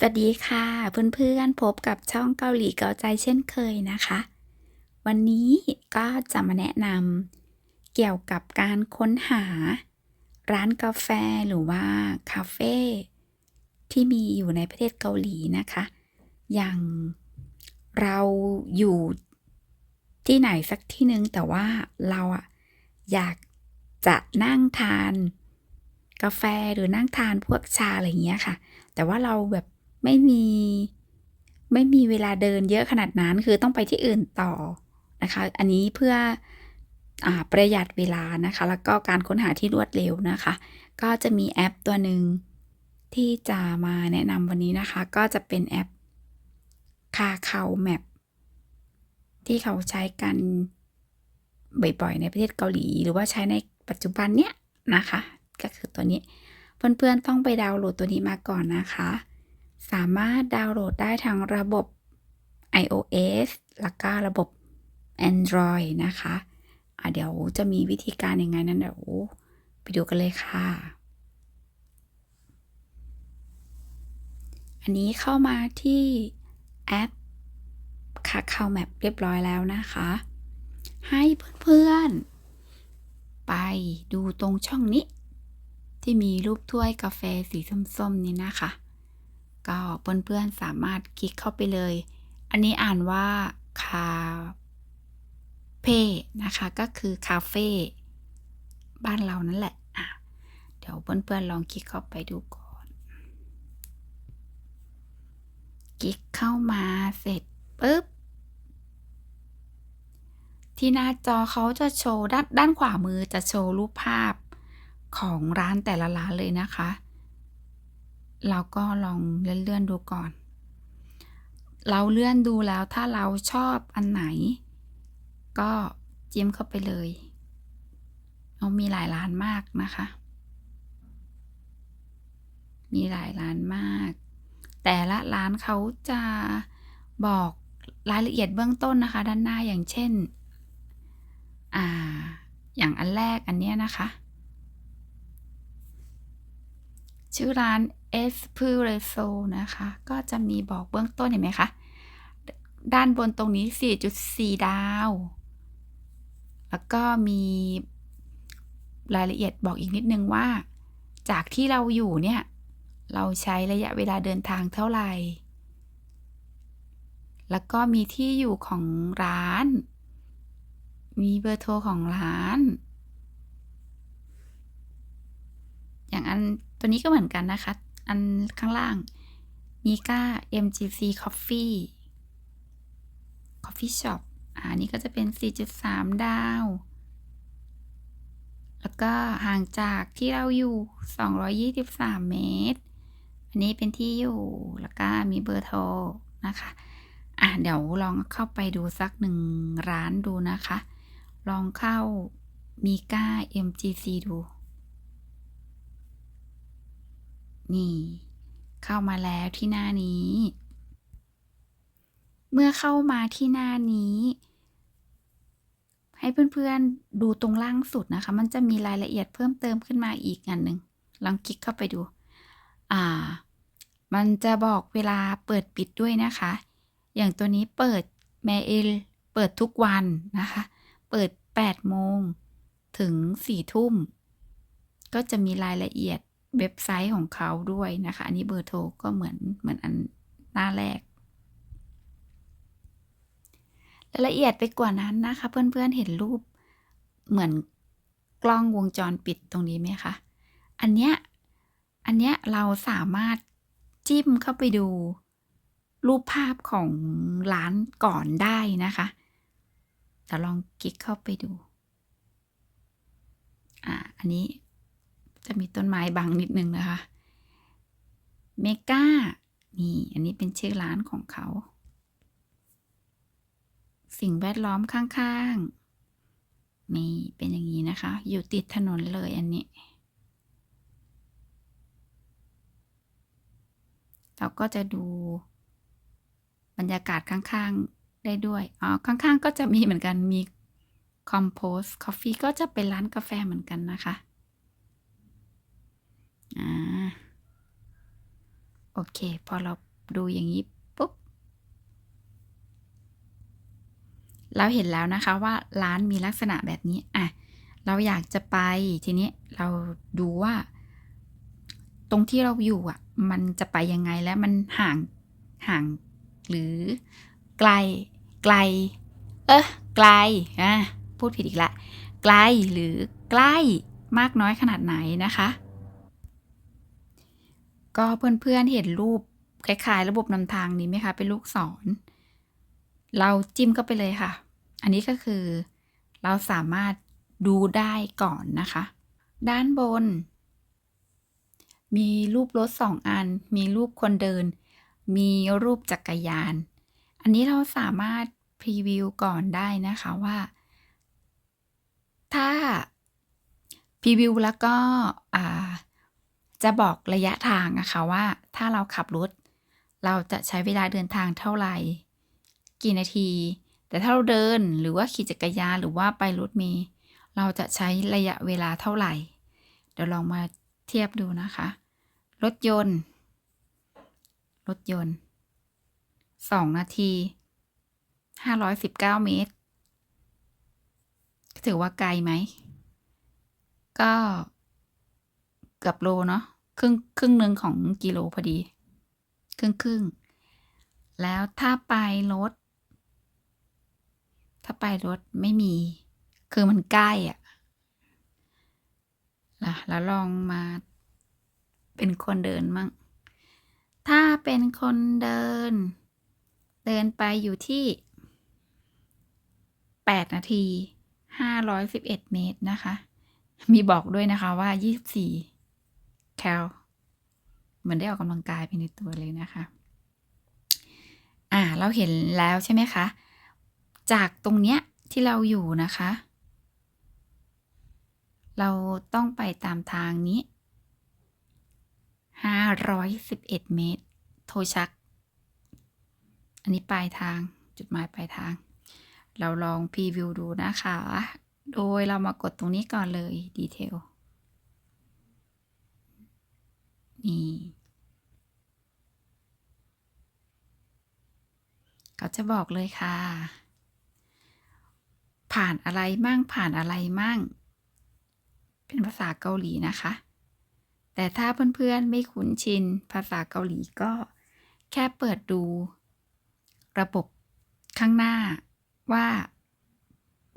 สวัสดีค่ะ เพื่อนๆพบกับช่องเกาหลีเกาใจเช่นเคยนะคะ วันนี้ก็จะมาแนะนำเกี่ยวกับการค้นหา ร้านกาแฟหรือว่าคาเฟ่ที่มีอยู่ในประเทศเกาหลีนะคะ อย่างเราอยู่ที่ไหนสักที่หนึ่งแต่ว่าเราอะอยากจะนั่งทาน กาแฟหรือนั่งทานพวกชาอะไรอย่างเงี้ยค่ะ แต่ว่าเราแบบ ไม่มี ไม่มีเวลาเดินเยอะขนาดนั้น คือต้องไปที่อื่นต่อนะคะ อันนี้เพื่ออประหยัดเวลานะคะ แล้วก็การค้นหาที่รวดเร็วนะคะ ก็จะมีแอปตัวหนึ่งที่จะมาแนะนำวันนี้นะคะ ก็จะเป็นแอปคาเคาแมปที่เขาใช้กันบ่อยๆ ในประเทศเกาหลี หรือว่าใช้ในปัจจุบันเนี้ยนะคะ ก็คือตัวนี้ เพื่อนๆต้องไปดาวน์โหลดตัวนี้มาก่อนนะคะ สามารถดาวน์โหลดได้ทั้งระบบ iOS แล้วก็ระบบ Android นะคะะเดี๋ยวจะมีวิธีการยังไงนั้นเดี๋ยวไปดูกันเลยค่ะ อันนี้เข้ามาที่แอปคาคาแมปเรียบร้อยแล้วนะคะ ให้เพื่อนๆ ไปดูตรงช่องนี้ ที่มีรูปถ้วยกาแฟสีส้มๆนี้นะคะ ก็เพื่อนๆสามารถคลิกเข้าไปเลย อันนี้อ่านว่าคาเฟ่นะคะ ก็คือคาเฟ่บ้านเรานั่นแหละอะเดี๋ยวเพื่อนๆลองคลิกเข้าไปดูก่อน คลิกเข้ามาเสร็จปุ๊บ ที่หน้าจอเขาจะโชว์ด้านด้านขวามือจะโชว์รูปภาพของร้านแต่ละร้านเลยนะคะ เราก็ลองเลื่อนๆดูก่อน เราเลื่อนดูแล้วถ้าเราชอบอันไหน ก็จิ้มเข้าไปเลยเอามีหลายร้านมากนะคะ มีหลายร้านมาก แต่ละร้านเขาจะบอกรายละเอียดเบื้องต้นนะคะ ด้านหน้าอย่างเช่น อ่า อย่างอันแรกอันเนี้ยนะคะ ชื่อร้าน Espresso นะคะ ก็จะมีบอกเบื้องต้นเห็นไหมคะ ด้านบนตรงนี้ 4.4 ดาว แล้วก็มีรายละเอียดบอกอีกนิดนึงว่า จากที่เราอยู่เนี่ย เราใช้ระยะเวลาเดินทางเท่าไหร่ แล้วก็มีที่อยู่ของร้าน มีเบอร์โทรของร้าน อย่างอันตัวนี้ก็เหมือนกันนะคะ อันข้างล่างมีก้า MGC Coffee Coffee Shop อ่านี่ก็จะเป็น 4.3 ดาว แล้วก็ห่างจากที่เราอยู่ 223 เมตร อันนี้เป็นที่อยู่ แล้วก็มีเบอร์โทรนะคะ อะเดี๋ยวลองเข้าไปดูสักหนึ่งร้านดูนะคะ ลองเข้ามีก้า MGC ดู นี่ เข้ามาแล้วที่หน้านี้ เมื่อเข้ามาที่หน้านี้ ให้เพื่อนๆดูตรงล่างสุดนะคะ มันจะมีรายละเอียดเพิ่มเติมขึ้นมาอีกอันหนึ่งลองคลิกเข้าไปดู อ่า มันจะบอกเวลาเปิดปิดด้วยนะคะ อย่างตัวนี้เปิดแมเอลเปิดทุกวันนะคะ เปิด8โมงถึง4ทุ่ม ก็จะมีรายละเอียด เว็บไซต์ของเขาด้วยนะคะ อันนี้เบอร์โทรก็เหมือนเหมือนอันหน้าแรกรายละเอียดไปกว่านั้นนะคะ เพื่อนๆเห็นรูปเหมือนกล้องวงจรปิดตรงนี้ไหมคะ อันเนี้ย อันเนี้ยเราสามารถจิ้มเข้าไปดูรูปภาพของร้านก่อนได้นะคะแต่ลองคลิกเข้าไปดู อ่า อันนี้ จะมีต้นไม้บังนิดนึงนะคะเมกานี่ อันนี้เป็นชื่อร้านของเขา สิ่งแวดล้อมข้างๆ นี่ เป็นอย่างนี้นะคะ อยู่ติดถนนเลยอันนี้ เราก็จะดูบรรยากาศข้างๆ ได้ด้วย อ๋อ ข้างๆ ก็จะมีเหมือนกัน มี Compose Coffee ก็จะเป็นร้านกาแฟเหมือนกันนะคะ อ่าโอเค พอเราดูอย่างนี้ปุ๊บ เราเห็นแล้วนะคะว่าร้านมีลักษณะแบบนี้ อะ เราอยากจะไปทีนี้เราดูว่า ตรงที่เราอยู่อะ มันจะไปยังไงและมันห่างห่างหรือไกลไกล เออไกลอะพูดผิดอีกละ ไกลหรือใกล้มากน้อยขนาดไหนนะคะ ก็เพื่อนๆเห็นรูปคล้ายๆ ระบบนำทางนี้ไหมคะ เป็นลูกศร เราจิ้มเข้าไปเลยค่ะ อันนี้ก็คือ เราสามารถดูได้ก่อนนะคะ ด้านบน มีรูปรถสองอัน มีรูปคนเดิน มีรูปจักรยาน อันนี้เราสามารถพรีวิวก่อนได้นะคะว่า ถ้าพรีวิวแล้วก็อ่า จะบอกระยะทางนะคะว่าถ้าเราขับรถ เราจะใช้เวลาเดินทางเท่าไหร่ กี่นาที แต่ถ้าเราเดินหรือว่าขี่จักรยานหรือว่าไปรถเมล์เราจะใช้ระยะเวลาเท่าไหร่ เดี๋ยวลองมาเทียบดูนะคะ รถยนต์ รถยนต์สองนาทีห้าร้อยสิบเก้าเมตร ถือว่าไกลไหม ก็ เกือบโลเนาะครึ่งครึ่งหนึ่งของกิโลพอดี ครึ่งครึ่งแล้วถ้าไปรถ ถ้าไปรถไม่มี คือมันใกล้อะล่ะแล้วลองมาเป็นคนเดินมั่ง ถ้าเป็นคนเดิน เดินไปอยู่ที่ 8 นาที 511 เมตรนะคะ มีบอกด้วยนะคะว่า 24 แคลเหมือนได้ออกกำลังกายไปในตัวเลยนะคะ อ่าเราเห็นแล้วใช่ไหมคะ จากตรงเนี้ยที่เราอยู่นะคะ เราต้องไปตามทางนี้ 511 เมตร โทชัก อันนี้ปลายทางจุดหมายปลายทาง เราลองพรีวิวดูนะคะ โดยเรามากดตรงนี้ก่อนเลยดีเทล นี่เขาจะบอกเลยค่ะ ผ่านอะไรมั่งผ่านอะไรมั่ง เป็นภาษาเกาหลีนะคะ แต่ถ้าเพื่อนๆไม่คุ้นชิน ภาษาเกาหลีก็แค่เปิดดู ระบบข้างหน้าว่า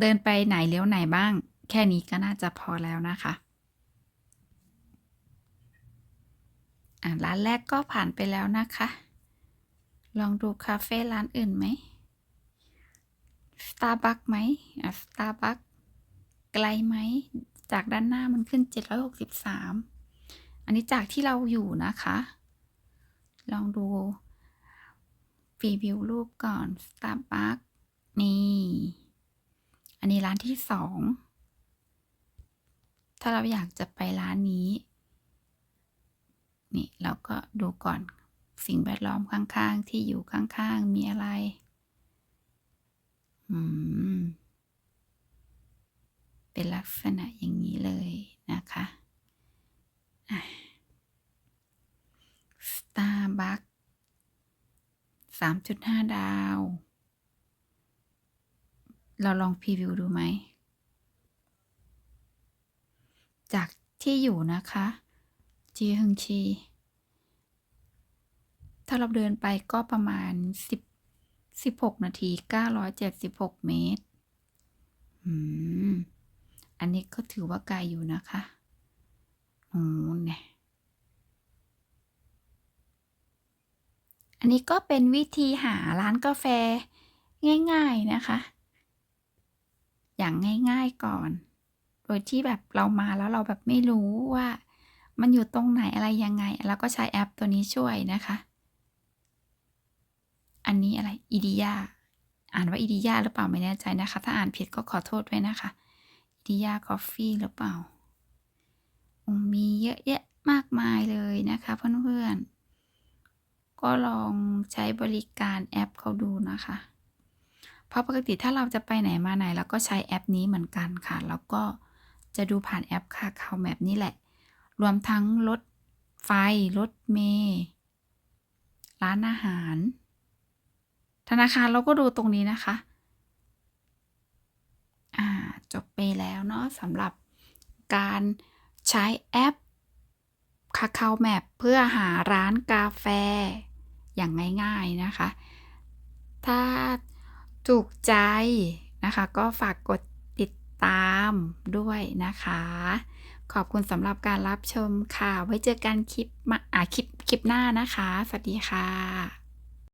เดินไปไหนเลี้ยวไหนบ้าง แค่นี้ก็น่าจะพอแล้วนะคะ อ่าร้านแรกก็ผ่านไปแล้วนะคะ ลองดูคาเฟ่ร้านอื่นไหมสตาร์บัคไหมอะสตาร์บัคไกลไหม จากด้านหน้ามันขึ้น 763 อันนี้จากที่เราอยู่นะคะ ลองดูฟรีวิวรูปก่อนสตาร์บัคนี่ อันนี้ร้านที่สอง ถ้าเราอยากจะไปร้านนี้ นี่เราก็ดูก่อนสิ่งแวดล้อมข้างๆ ที่อยู่ข้างๆ มีอะไร อืม เป็นลักษณะอย่างนี้เลยนะคะสตาร์บัคสามจุดห้าดาว เราลองพรีวิวดูไหม จากที่อยู่นะคะ จีฮึงชี ถ้าเราเดินไปก็ประมาณสิบสิบหกนาทีเก้าร้อยเจ็ดสิบหกเมตร อืม อันนี้ก็ถือว่าไกลอยู่นะคะโอ้เนี่ยอันนี้ก็เป็นวิธีหาร้านกาแฟง่ายๆนะคะ อย่างง่ายๆก่อน โดยที่แบบเรามาแล้วเราแบบไม่รู้ว่า มันอยู่ตรงไหนอะไรยังไง แล้วก็ใช้แอปตัวนี้ช่วยนะคะ อันนี้อะไรอีดิยาอ่านว่าอีดิยาหรือเปล่าไม่แน่ใจนะคะ ถ้าอ่านผิดก็ขอโทษด้วยนะคะอีดิยาคอฟฟี่หรือเปล่า มีเยอะแยะมากมายเลยนะคะเพื่อนๆ ก็ลองใช้บริการแอปเขาดูนะคะ เพราะปกติถ้าเราจะไปไหนมาไหนเราก็ใช้แอปนี้เหมือนกันค่ะ แล้วก็จะดูผ่านแอปค่าเขาแมปนี่แหละ รวมทั้งรถไฟ รถเมล์ร้านอาหาร ธนาคารเราก็ดูตรงนี้นะคะ อ่า จบไปแล้วเนาะสำหรับการใช้แอป Kakao Map เพื่อหาร้านกาแฟอย่างง่ายๆนะคะ ถ้าถูกใจนะคะ ก็ฝากกดติดตามด้วยนะคะ ขอบคุณสำหรับการรับชมค่ะ ไว้เจอกันคลิปมาอ่าคลิปคลิปหน้านะคะ สวัสดีค่ะ